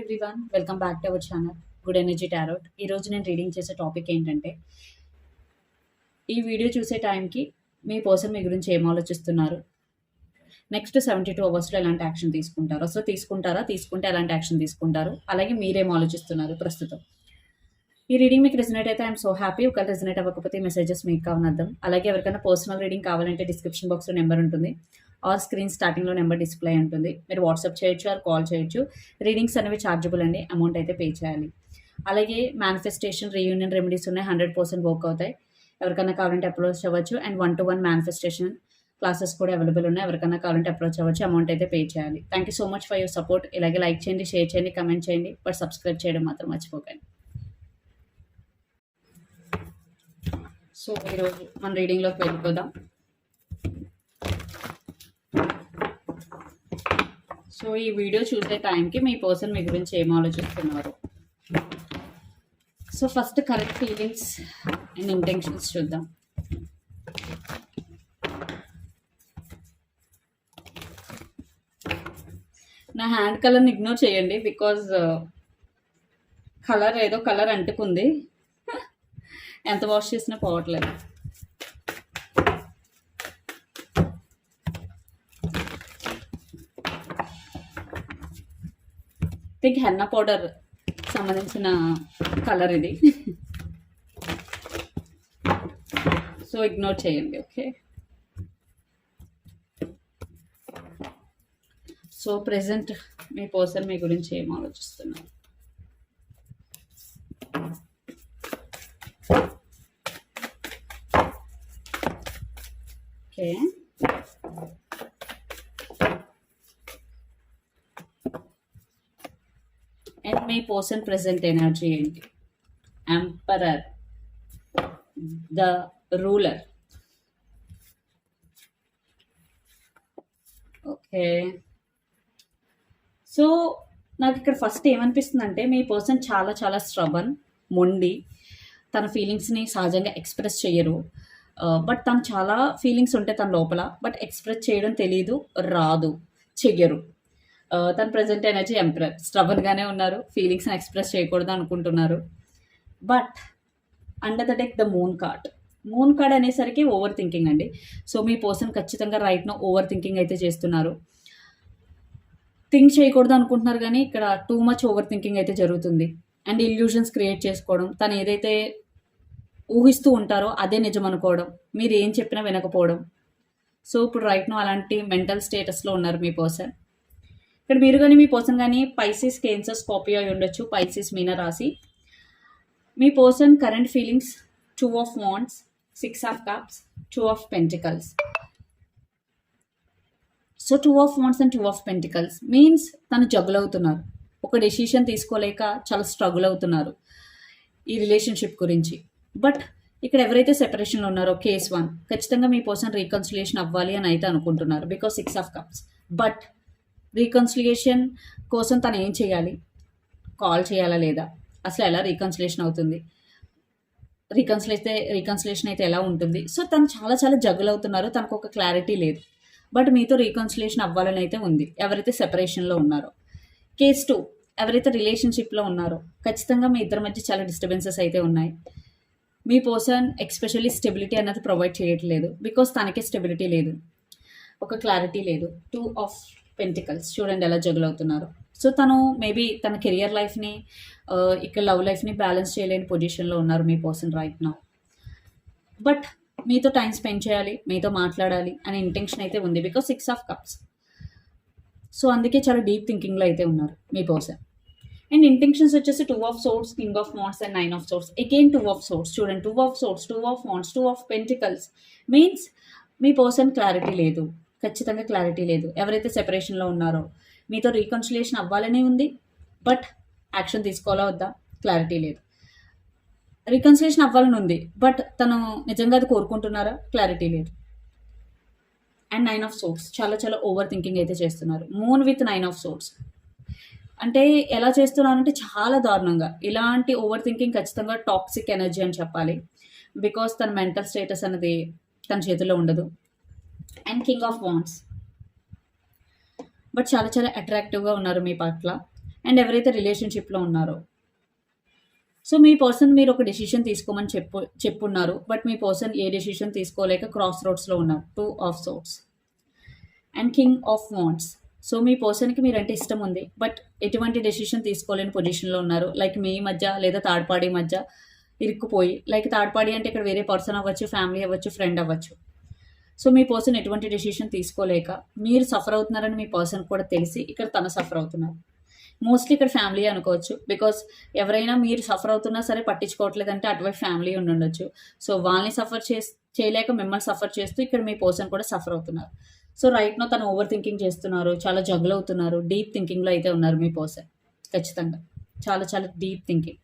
Everyone welcome back to our channel good energy tarot ఈరోజు నేను reading చేసే topic ఏంటంటే ఈ వీడియో చూసే టైంకి మీ పర్సన్ మీ గురించి ఏం ఆలోచిస్తున్నారు? నెక్స్ట్ సెవెంటీ టూ అవర్స్లో ఎలాంటి యాక్షన్ తీసుకుంటారు? అసలు తీసుకుంటారా? తీసుకుంటే ఎలాంటి యాక్షన్ తీసుకుంటారు? అలాగే మీరేం ఆలోచిస్తున్నారు ప్రస్తుతం? ఈ రీడింగ్ మీకు రెసినేట్ అయితే ఐఎమ్ సో హ్యాపీ ఒకవేళ రెసినేట్ అవ్వకపోతే మెసేజెస్ మీకు అర్థం అలాగే ఎవరికైనా పర్సనల్ రీడింగ్ కావాలంటే డిస్క్రిప్షన్ బాక్స్లో నెంబర్ ఉంటుంది. ఆర్ స్క్రీన్ స్టార్టింగ్లో నెంబర్ డిస్ప్లే ఉంటుంది. మీరు వాట్సాప్ చేయొచ్చు ఆర్ కాల్ చేయొచ్చు. రీడింగ్స్ అనేవి ఛార్జబుల్ అండి. అమౌంట్ అయితే పే చేయాలి. అలాగే మేనిఫెస్టేషన్ రీయూనియన్ రెమెడీస్ ఉన్నాయి. హండ్రెడ్ పర్సెంట్ వర్క్ అవుతాయి. ఎవరికైనా కావాలంటే అప్రోచ్ అవ్వచ్చు. And one to one manifestation classes కూడా అవైలబుల్ ఉన్నాయి. ఎవరికైనా కావాలంటే అప్రోచ్ అవ్వచ్చు. అమౌంట్ అయితే పే చేయాలి. Thank you so much for your support ఇలాగే లైక్ చేయండి షేర్ చేయండి కమెంట్ చేయండి. బట్ సబ్స్క్రైబ్ చేయడం మాత్రం మర్చిపోకండి. సో ఈరోజు మన రీడింగ్లోకి వెళ్ళిపోదాం. సో ఈ వీడియో చూసే టైంకి మీ పర్సన్ మీ గురించి ఏం ఆలోచిస్తున్నారు? So first correct feelings and intentions చూద్దాం. నా హ్యాండ్ కలర్ని ఇగ్నోర్ చేయండి బికాజ్ uh, కలర్ ఏదో కలర్ అంటుకుంది. ఎంత వాష్ చేసినా పోవట్లేదు. థింక్ హెన్నా పౌడర్ సంబంధించిన కలర్ ఇది. సో ఇగ్నోర్ చేయండి ఓకే? సో ప్రెసెంట్ మీ పర్సన్ మీ గురించి ఏం ఆలోచిస్తున్నారు ఓకే అండ్ మీ పర్సన్ ప్రజెంట్ ఎనర్జీ ఏంటి? Emperor the ruler okay so నాకు ఇక్కడ ఫస్ట్ ఏమనిపిస్తుంది అంటే మీ పర్సన్ చాలా చాలా స్ట్రబన్ మొండి. తన ఫీలింగ్స్ని సహజంగా ఎక్స్ప్రెస్ చేయరు. Uh, బట్ తను చాలా ఫీలింగ్స్ ఉంటాయి తన లోపల బట్ ఎక్స్ప్రెస్ చేయడం తెలియదు రాదు చెయ్యరు. తను ప్రజెంట్ ఎనర్జీ ఎంపరర్ స్ట్రబన్గానే ఉన్నారు. ఫీలింగ్స్ని ఎక్స్ప్రెస్ చేయకూడదు అనుకుంటున్నారు. But under the deck the moon card moon card అనేసరికి ఓవర్ థింకింగ్ అండి. సో మీ పర్సన్ ఖచ్చితంగా రైట్ను ఓవర్ థింకింగ్ అయితే చేస్తున్నారు. థింక్ చేయకూడదు అనుకుంటున్నారు కానీ ఇక్కడ టూ మచ్ ఓవర్ థింకింగ్ అయితే జరుగుతుంది. అండ్ ఇల్యూషన్స్ క్రియేట్ చేసుకోవడం. తను ఏదైతే ఊహిస్తూ ఉంటారో అదే నిజం అనుకోవడం. మీరు ఏం చెప్పినా వినకపోవడం. సో ఇప్పుడు రైట్ను అలాంటి మెంటల్ స్టేటస్లో ఉన్నారు మీ పర్సన్ ఇక్కడ మీరు కానీ మీ పర్సన్ కానీ పైసిస్ కేన్సర్ స్కాపియో అయి ఉండొచ్చు పైసిస్ మీన రాసి మీ person current feelings two of wands six of cups two of pentacles so two of wands and two of pentacles means తను జగుల్ అవుతున్నారు. ఒక డెసిషన్ తీసుకోలేక చాలా స్ట్రగుల్ అవుతున్నారు ఈ రిలేషన్షిప్ గురించి. బట్ ఇక్కడ ఎవరైతే సెపరేషన్లో ఉన్నారో కేస్ వన్ ఖచ్చితంగా మీ పర్సన్ రీకన్సిలేషన్ అవ్వాలి అని అయితే అనుకుంటున్నారు because six of cups but reconciliation కోసం తను ఏం చేయాలి? కాల్ చేయాలా లేదా? అసలు ఎలా రీకన్సిలేషన్ అవుతుంది? రీకన్సిల్ అయితే రీకన్సిలేషన్ అయితే ఎలా ఉంటుంది? సో తను చాలా చాలా జగులు అవుతున్నారు తనకు ఒక క్లారిటీ లేదు. బట్ మీతో రీకన్సిలేషన్ అవ్వాలని అయితే ఉంది. ఎవరైతే సెపరేషన్లో ఉన్నారో. కేస్ టూ ఎవరైతే రిలేషన్షిప్లో ఉన్నారో. ఖచ్చితంగా మీ ఇద్దరి మధ్య చాలా డిస్టర్బెన్సెస్ అయితే ఉన్నాయి. మీ పర్సన్ ఎక్స్పెషల్లీ స్టెబిలిటీ అన్నది ప్రొవైడ్ చేయట్లేదు. బికాస్ తనకే స్టెబిలిటీ లేదు. ఒక క్లారిటీ లేదు. టూ ఆఫ్ పెంటికల్స్ చూడండి ఎలా జగులవుతున్నారు సో తను మేబీ తన కెరియర్ లైఫ్ని ఇక్కడ లవ్ లైఫ్ని బ్యాలెన్స్ చేయలేని పొజిషన్లో ఉన్నారు మీ పర్సన్ రైట్ నా బట్ మీతో టైం స్పెండ్ చేయాలి మీతో మాట్లాడాలి అనే ఇంటెన్షన్ అయితే ఉంది because six of cups so అందుకే చాలా డీప్ థింకింగ్లో అయితే ఉన్నారు మీ పర్సన్ అండ్ ఇంటెన్షన్స్ వచ్చేసి two of swords king of wands and nine of swords again two of swords చూడండి two of swords two of wands two of pentacles means me person clarity లేదు. ఖచ్చితంగా clarity లేదు. ఎవరైతే సెపరేషన్లో ఉన్నారో మీతో reconciliation అవ్వాలనే ఉంది బట్ యాక్షన్ తీసుకోవాలా వద్దా? క్లారిటీ లేదు. రీకన్సిలేషన్ అవ్వాలని ఉంది బట్ తను నిజంగా అది కోరుకుంటున్నారా? క్లారిటీ లేదు. అండ్ నైన్ ఆఫ్ సోర్స్ చాలా చాలా ఓవర్ థింకింగ్ అయితే చేస్తున్నారు. Moon with nine of swords అంటే ఎలా చేస్తున్నారంటే చాలా దారుణంగా. ఇలాంటి ఓవర్ థింకింగ్ ఖచ్చితంగా టాక్సిక్ ఎనర్జీ అని చెప్పాలి. బికాస్ తన మెంటల్ స్టేటస్ అనేది తన చేతిలో ఉండదు. And king of wands but చాలా చాలా అట్రాక్టివ్గా ఉన్నారు మీ పట్ల. అండ్ ఎవరైతే రిలేషన్షిప్లో ఉన్నారో. సో మీ పర్సన్ మీరు ఒక డెసిషన్ తీసుకోమని చెప్పు చెప్పున్నారు. బట్ మీ పర్సన్ ఏ డెసిషన్ తీసుకోలేక క్రాస్ రోడ్స్లో ఉన్నారు. Two of swords and king of wands so మీ పర్సన్కి మీరంటే ఇష్టం ఉంది. బట్ ఎటువంటి డెసిషన్ తీసుకోలేని పొజిషన్లో ఉన్నారు. లైక్ మీ మధ్య లేదా థర్డ్ పార్టీ మధ్య ఇరుక్కుపోయి. లైక్ థర్డ్ పార్టీ అంటే ఇక్కడ వేరే పర్సన్ అవ్వచ్చు ఫ్యామిలీ అవ్వచ్చు ఫ్రెండ్ అవ్వచ్చు. సో మీ పర్సన్ ఎటువంటి డెసిషన్ తీసుకోలేక మీరు సఫర్ అవుతున్నారని మీ పర్సన్ కూడా తెలిసి ఇక్కడ తను సఫర్ అవుతున్నారు. మోస్ట్లీ ఇక్కడ ఫ్యామిలీ అనుకోవచ్చు బికాస్ ఎవరైనా మీరు సఫర్ అవుతున్నా సరే పట్టించుకోవట్లేదంటే అటువైపు ఫ్యామిలీ ఉండి ఉండొచ్చు. సో వాళ్ళని సఫర్ చేసి చేయలేక మిమ్మల్ని సఫర్ చేస్తూ ఇక్కడ మీ పర్సన్ కూడా సఫర్ అవుతున్నారు. సో రైట్నో తను ఓవర్ థింకింగ్ చేస్తున్నారు చాలా జగులు అవుతున్నారు డీప్ థింకింగ్లో అయితే ఉన్నారు మీ పర్సన్ ఖచ్చితంగా. చాలా చాలా డీప్ థింకింగ్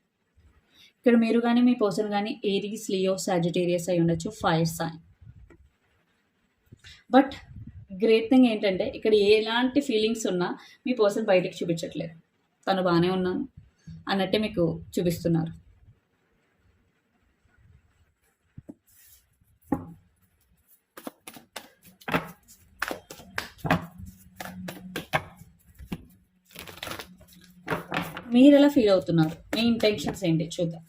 ఇక్కడ మీరు కానీ మీ పర్సన్ కానీ ఏరీస్ లియో సాజిటేరియస్ అయి ఉండొచ్చు fire sign but great thing ఏంటంటే ఇక్కడ ఎలాంటి ఫీలింగ్స్ ఉన్నా మీ పర్సన్ బయటికి చూపించట్లేదు. తను బాగానే ఉన్నాను అన్నట్టే మీకు చూపిస్తున్నారు. మీరు ఎలా ఫీల్ అవుతున్నారు? మీ ఇంటెన్షన్స్ ఏంటి? చూద్దాం.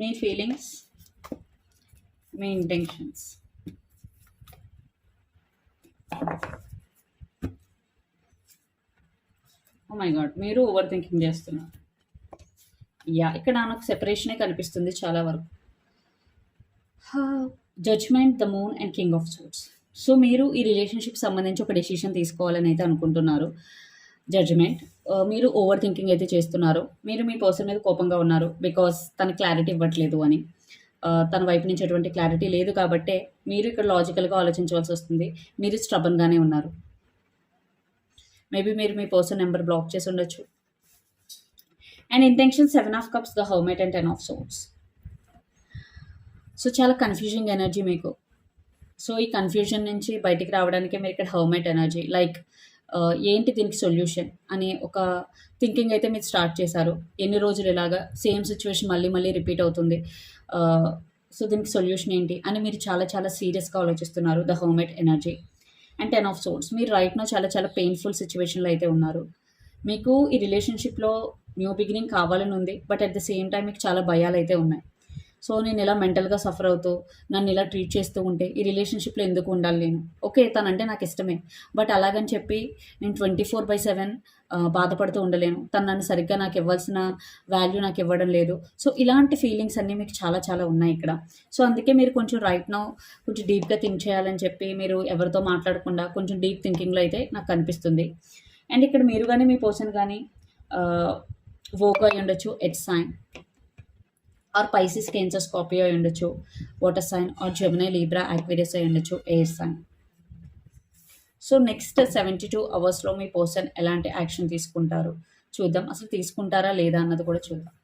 మీ ఫీలింగ్స్ మీ ఇంటెన్షన్స్. మై గాడ్ మీరు ఓవర్ థింకింగ్ చేస్తున్నారు. యా ఇక్కడ నాకు సెపరేషనే కనిపిస్తుంది చాలా వరకు. Judgement the moon and king of swords so మీరు ఈ రిలేషన్షిప్ సంబంధించి ఒక డెసిషన్ తీసుకోవాలని అయితే అనుకుంటున్నారు. జడ్జ్మెంట్ uh, మీరు ఓవర్ థింకింగ్ అయితే చేస్తున్నారు. మీరు మీ పర్సన్ మీద కోపంగా ఉన్నారు బికాస్ తన క్లారిటీ ఇవ్వట్లేదు అని. Uh, తన వైపు నుంచి ఎటువంటి క్లారిటీ లేదు కాబట్టే మీరు ఇక్కడ లాజికల్గా ఆలోచించవలసి వస్తుంది. మీరు స్ట్రబన్గానే ఉన్నారు. మేబీ మీరు మీ పర్సన్ నెంబర్ బ్లాక్ చేసి ఉండొచ్చు. And intention seven of cups the hermit and ten of swords so చాలా కన్ఫ్యూజింగ్ ఎనర్జీ మీకు. సో ఈ కన్ఫ్యూజన్ నుంచి బయటికి రావడానికి మీరు ఇక్కడ హౌమేట్ ఎనర్జీ లైక్ ఏంటి దీనికి సొల్యూషన్ అనే ఒక థింకింగ్ అయితే మీరు స్టార్ట్ చేశారు. ఎన్ని రోజులు ఇలాగా సేమ్ సిచ్యువేషన్ మళ్ళీ మళ్ళీ రిపీట్ అవుతుంది. సో దీనికి సొల్యూషన్ ఏంటి అని మీరు చాలా చాలా సీరియస్గా ఆలోచిస్తున్నారు the hermit energy and ten of swords మీరు రైట్నో చాలా చాలా పెయిన్ఫుల్ సిచ్యువేషన్లో అయితే ఉన్నారు. మీకు ఈ రిలేషన్షిప్లో న్యూ బిగినింగ్ కావాలని ఉంది but at the same time మీకు చాలా భయాలు అయితే ఉన్నాయి. సో నేను ఇలా మెంటల్గా సఫర్ అవుతూ నన్ను ఇలా ట్రీట్ చేస్తూ ఉంటే ఈ రిలేషన్షిప్లో ఎందుకు ఉండాలి నేను? ఓకే తనంటే నాకు ఇష్టమే. బట్ అలాగని చెప్పి నేను ట్వంటీ ఫోర్ బై సెవెన్ బాధపడుతూ ఉండలేను. తను నన్ను సరిగ్గా నాకు ఇవ్వాల్సిన వాల్యూ నాకు ఇవ్వడం లేదు. సో ఇలాంటి ఫీలింగ్స్ అన్నీ మీకు చాలా చాలా ఉన్నాయి ఇక్కడ. సో అందుకే మీరు కొంచెం రైట్ నౌ కొంచెం డీప్గా థింక్ చేయాలని చెప్పి మీరు ఎవరితో మాట్లాడకుండా కొంచెం డీప్ థింకింగ్లో అయితే నాకు కనిపిస్తుంది అండ్ ఇక్కడ మీరు కానీ మీ పర్సన్ కానీ వోక్ అయి ఉండొచ్చు earth sign or Pisces Cancer Scorpio అయి ఉండొచ్చు. Water sign or Gemini Libra Aquarius అయి ఉండొచ్చు. Air sign. So next seventy two అవర్స్లో మీ పర్సన్ ఎలాంటి యాక్షన్ తీసుకుంటారు? చూద్దాం. అసలు తీసుకుంటారా లేదా అన్నది కూడా చూద్దాం.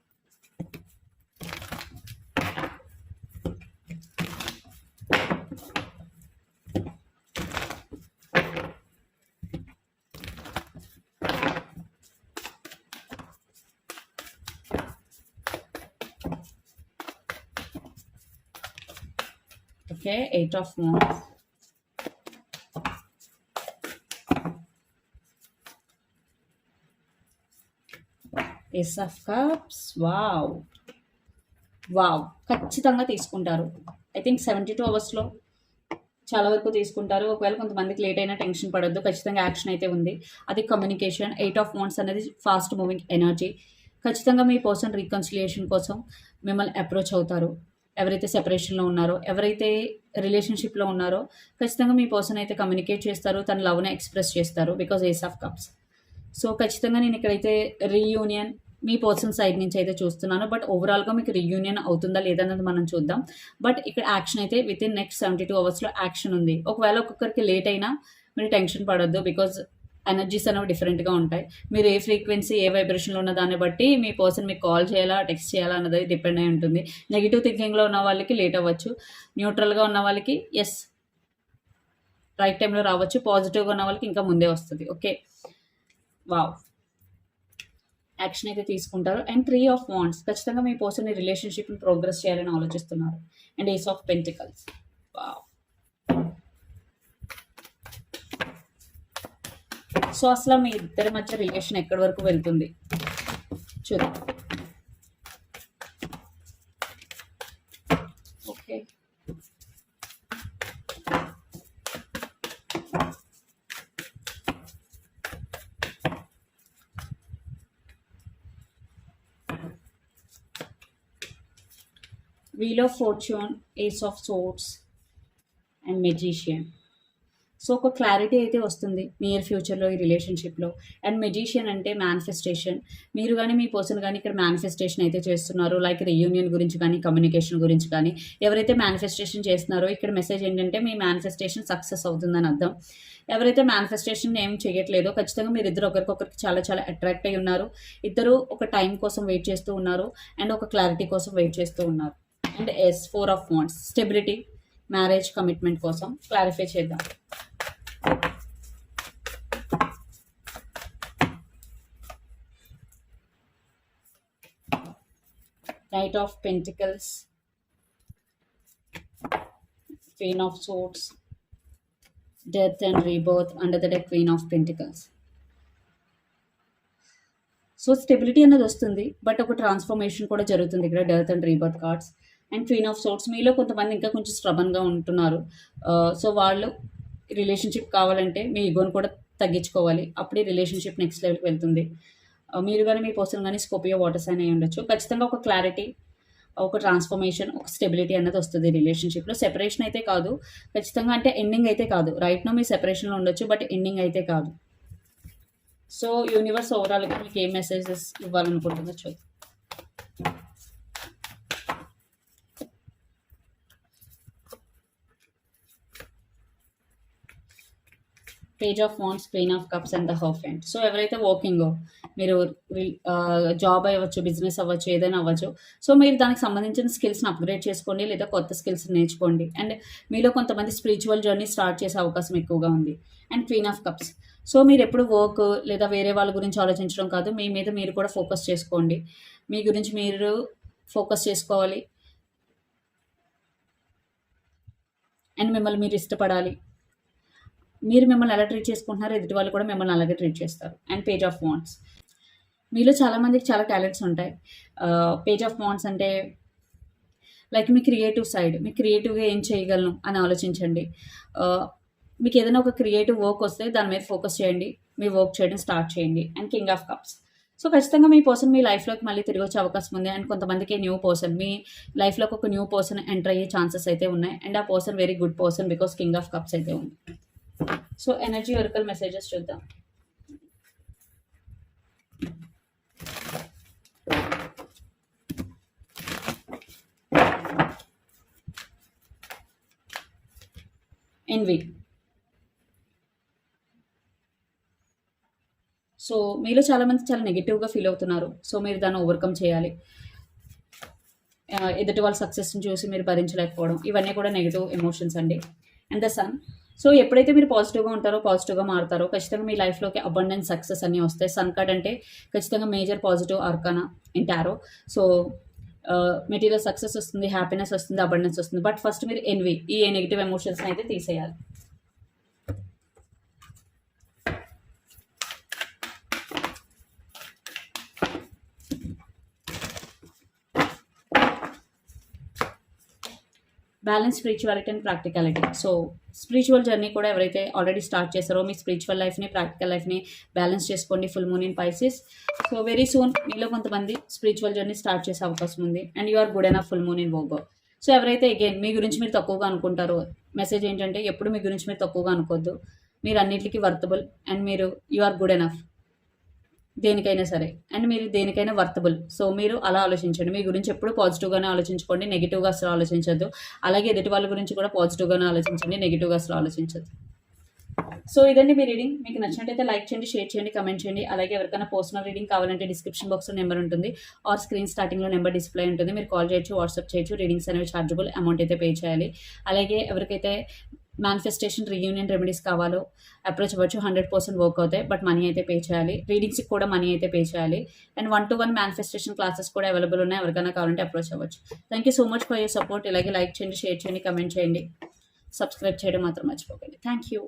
Okay, eight of wands. Ace of cups wow wow ఖచ్చితంగా తీసుకుంటారు. ఐ థింక్ సెవెంటీ టూ అవర్స్లో చాలా వరకు తీసుకుంటారు. ఒకవేళ కొంతమందికి లేట్ అయినా టెన్షన్ పడొద్దు ఖచ్చితంగా యాక్షన్ అయితే ఉంది. అది కమ్యూనికేషన్ ఎయిట్ ఆఫ్ వాంట్స్ అనేది ఫాస్ట్ మూవింగ్ ఎనర్జీ ఖచ్చితంగా మీ పర్సన్ రీకన్సిలియేషన్ కోసం మిమ్మల్ని అప్రోచ్ అవుతారు. ఎవరైతే సెపరేషన్లో ఉన్నారో ఎవరైతే రిలేషన్షిప్లో ఉన్నారో ఖచ్చితంగా మీ పర్సన్ అయితే కమ్యూనికేట్ చేస్తారు తన లవ్ని ఎక్స్ప్రెస్ చేస్తారు because ace of cups so ఖచ్చితంగా నేను ఇక్కడైతే రీయూనియన్ మీ పర్సన్ సైడ్ నుంచి అయితే చూస్తున్నాను. బట్ ఓవరాల్గా మీకు రియూనియన్ అవుతుందా లేదన్నది మనం చూద్దాం. బట్ ఇక్కడ యాక్షన్ అయితే with in next seventy two అవర్స్లో యాక్షన్ ఉంది. ఒకవేళ ఒక్కొక్కరికి లేట్ అయినా మీరు టెన్షన్ పడొద్దు బికాజ్ ఎనర్జీస్ అనేవి డిఫరెంట్గా ఉంటాయి. మీరు ఏ ఫ్రీక్వెన్సీ ఏ వైబ్రేషన్లో ఉన్న దాన్ని బట్టి మీ పర్సన్ మీకు కాల్ చేయాలా టెక్స్ట్ చేయాలా అన్నది డిపెండ్ అయి ఉంటుంది. నెగిటివ్ థింకింగ్లో ఉన్న వాళ్ళకి లేట్ అవ్వచ్చు. న్యూట్రల్గా ఉన్న వాళ్ళకి ఎస్ రైట్ టైంలో రావచ్చు. పాజిటివ్గా ఉన్న వాళ్ళకి ఇంకా ముందే వస్తుంది. ఓకే వావ్ యాక్షన్ అయితే తీసుకుంటారు. అండ్ త్రీ ఆఫ్ వాండ్స్ ఖచ్చితంగా మీ పర్సన్ రిలేషన్షిప్ని ప్రోగ్రెస్ చేయాలని ఆలోచిస్తున్నారు. And ace of pentacles wow so అసలు మీ ఇద్దరి మధ్య రిలేషన్ ఎక్కడి వరకు వెళ్తుంది? చూద్దాం okay wheel of fortune ace of swords and magician so ఒక క్లారిటీ అయితే వస్తుంది నియర్ ఫ్యూచర్లో ఈ రిలేషన్షిప్లో అండ్ మెజిషియన్ అంటే మేనిఫెస్టేషన్ మీరు కానీ మీ పర్సన్ కానీ ఇక్కడ మేనిఫెస్టేషన్ అయితే చేస్తున్నారు. లైక్ రియూనియన్ గురించి కానీ కమ్యూనికేషన్ గురించి కానీ ఎవరైతే మేనిఫెస్టేషన్ చేస్తున్నారో ఇక్కడ మెసేజ్ ఏంటంటే మీ మేనిఫెస్టేషన్ సక్సెస్ అవుతుందని అర్థం. ఎవరైతే మేనిఫెస్టేషన్ ఏం చేయట్లేదో ఖచ్చితంగా మీరు ఇద్దరు ఒకరికొకరికి చాలా చాలా అట్రాక్ట్ అయి ఉన్నారు. ఇద్దరు ఒక టైం కోసం వెయిట్ చేస్తూ ఉన్నారు అండ్ ఒక క్లారిటీ కోసం వెయిట్ చేస్తూ ఉన్నారు. And ace four of wands stability marriage commitment కోసం క్లారిఫై చేద్దాం. Knight of pentacles queen of swords death and rebirth under the deck queen of pentacles so stability అనేది వస్తుంది బట్ ఒక ట్రాన్స్ఫర్మేషన్ కూడా జరుగుతుంది ఇక్కడ death and rebirth cards and queen of swords మీలో కొంతమంది ఇంకా కొంచెం స్ట్రబన్గా ఉంటున్నారు. Uh, సో వాళ్ళు రిలేషన్షిప్ కావాలంటే మీ ఈగోని కూడా తగ్గించుకోవాలి. అప్పుడే రిలేషన్షిప్ నెక్స్ట్ లెవెల్కి వెళ్తుంది. మీరు కానీ మీ పర్సన్ కానీ స్కోపియో వాటర్స్ అని అయి ఉండొచ్చు ఖచ్చితంగా ఒక క్లారిటీ ఒక ట్రాన్స్ఫర్మేషన్ ఒక స్టెబిలిటీ అనేది వస్తుంది రిలేషన్షిప్లో సెపరేషన్ అయితే కాదు. ఖచ్చితంగా అంటే ఎండింగ్ అయితే కాదు. రైట్ నో మీ సెపరేషన్లో ఉండొచ్చు బట్ ఎండింగ్ అయితే కాదు. సో యూనివర్స్ ఓవరాల్గా మీకు ఏ మెసేజెస్ ఇవ్వాలనుకుంటుందో చూద్దాం. Page of wands queen of cups and the hierophant so ఎవరైతే వర్కింగో మీరు జాబ్ అవ్వచ్చు బిజినెస్ అవ్వచ్చు ఏదైనా అవ్వచ్చు. సో మీరు దానికి సంబంధించిన స్కిల్స్ని అప్గ్రేడ్ చేసుకోండి లేదా కొత్త స్కిల్స్ నేర్చుకోండి. అండ్ మీలో కొంతమంది స్పిరిచువల్ జర్నీ స్టార్ట్ చేసే అవకాశం ఎక్కువగా ఉంది. And queen of cups so మీరు ఎప్పుడు వర్క్ లేదా వేరే వాళ్ళ గురించి ఆలోచించడం కాదు మీ మీద మీరు కూడా ఫోకస్ చేసుకోండి. మీ గురించి మీరు ఫోకస్ చేసుకోవాలి. అండ్ మిమ్మల్ని మీరు ఇష్టపడాలి. మీరు మిమ్మల్ని ఎలా ట్రీట్ చేసుకుంటున్నారో? ఎదుటి వాళ్ళు కూడా మిమ్మల్ని అలాగే ట్రీట్ చేస్తారు. అండ్ పేజ్ ఆఫ్ వాంట్స్ మీలో చాలామందికి చాలా టాలెంట్స్ ఉంటాయి. పేజ్ ఆఫ్ వాంట్స్ అంటే లైక్ మీ క్రియేటివ్ సైడ్ మీ క్రియేటివ్గా ఏం చేయగలను అని ఆలోచించండి. మీకు ఏదైనా ఒక క్రియేటివ్ వర్క్ వస్తే దాని మీద ఫోకస్ చేయండి. మీ వర్క్ చేయడం స్టార్ట్ చేయండి. And king of cups so ఖచ్చితంగా మీ పర్సన్ మీ లైఫ్లోకి మళ్ళీ తిరిగి వచ్చే అవకాశం ఉంది. అండ్ కొంతమందికి న్యూ పర్సన్ మీ లైఫ్లోకి ఒక న్యూ పర్సన్ ఎంటర్ అయ్యే ఛాన్సెస్ అయితే ఉన్నాయి. అండ్ ఆ person very good person because king of cups అయితే ఉంది. సో ఎనర్జీ ఒరికల్ మెసేజెస్ చూద్దాం. ఎన్వి సో మీలో చాలామంది చాలా నెగిటివ్గా ఫీల్ అవుతున్నారు. సో మీరు దాన్ని ఓవర్కమ్ చేయాలి. ఎదుటి వాళ్ళ సక్సెస్ని చూసి మీరు భరించలేకపోవడం. ఇవన్నీ కూడా నెగిటివ్ ఎమోషన్స్ అండి. అండ్ ద సన్ సో ఎప్పుడైతే మీరు పాజిటివ్గా ఉంటారో పాజిటివ్గా మారుతారో ఖచ్చితంగా మీ లైఫ్లోకి అబండెన్స్ సక్సెస్ అన్నీ వస్తాయి. సన్ కార్డ్ అంటే ఖచ్చితంగా మేజర్ పాజిటివ్ ఆర్కానా అంటారో సో మెటీరియల్ సక్సెస్ వస్తుంది హ్యాపీనెస్ వస్తుంది అబండెన్స్ వస్తుంది. బట్ ఫస్ట్ మీరు ఎన్వి ఈ నెగిటివ్ ఎమోషన్స్ని అయితే తీసేయాలి. Balance spirituality and practicality. So spiritual journey కూడా ఎవరైతే ఆల్రెడీ స్టార్ట్ చేస్తారో మీ స్పిరిచువల్ లైఫ్ని ప్రాక్టికల్ లైఫ్ని బ్యాలెన్స్ చేసుకోండి full moon in Pisces. So very soon మీలో కొంతమంది స్పిరిచువల్ జర్నీ స్టార్ట్ చేసే అవకాశం ఉంది. And you are good enough full moon in Virgo so ఎవరైతే అగైన్ మీ గురించి మీరు తక్కువగా అనుకుంటారో మెసేజ్ ఏంటంటే ఎప్పుడు మీ గురించి మీరు తక్కువగా అనుకోవద్దు మీరు అన్నిటికీ వర్తబుల్ అండ్ మీరు యు ఆర్ గుడ్ ఎనఫ్. దేనికైనా సరే. అండ్ మీరు దేనికైనా వర్తబుల్. సో మీరు అలా ఆలోచించండి. మీ గురించి ఎప్పుడు పాజిటివ్గానే ఆలోచించుకోండి. నెగిటివ్గా అసలు ఆలోచించద్దు. అలాగే ఎదుటి వాళ్ళ గురించి కూడా పాజిటివ్గానే ఆలోచించండి. నెగిటివ్గా అసలు ఆలోచించద్దు. సో ఇదండి మీ రీడింగ్. మీకు నచ్చినట్టయితే లైక్ చేయండి షేర్ చేయండి కమెంట్ చేయండి. అలాగే ఎవరికైనా పర్సనల్ రీడింగ్ కావాలంటే డిస్క్రిప్షన్ బాక్స్లో నెంబర్ ఉంటుంది. ఆర్ స్క్రీన్ స్టార్టింగ్లో నెంబర్ డిస్ప్లే ఉంటుంది. మీరు కాల్ చేయొచ్చు వాట్సాప్ చేయొచ్చు. రీడింగ్స్ అనేవి ఛార్జబుల్ అమౌంట్ అయితే పే చేయాలి. అలాగే ఎవరికైతే మేనిఫెస్టేషన్ రీయూనియన్ రెమెడీస్ కావాలో అప్రోచ్ అవ్వచ్చు. హండ్రెడ్ పర్సెంట్ వర్క్ అవుతాయి. బట్ మనీ అయితే పే చేయాలి. రీడింగ్స్కి కూడా మనీ అయితే పే చేయాలి. And one to one manifestation classes కూడా అవైలబుల్ ఉన్నాయి. ఎవరికైనా కావాలంటే అప్రోచ్ అవ్వచ్చు. Thank you so much for your support ఇలాగే లైక్ చేయండి షేర్ చేయండి కమెంట్ చేయండి. సబ్స్క్రైబ్ చేయడం మాత్రం మర్చిపోకండి. Thank you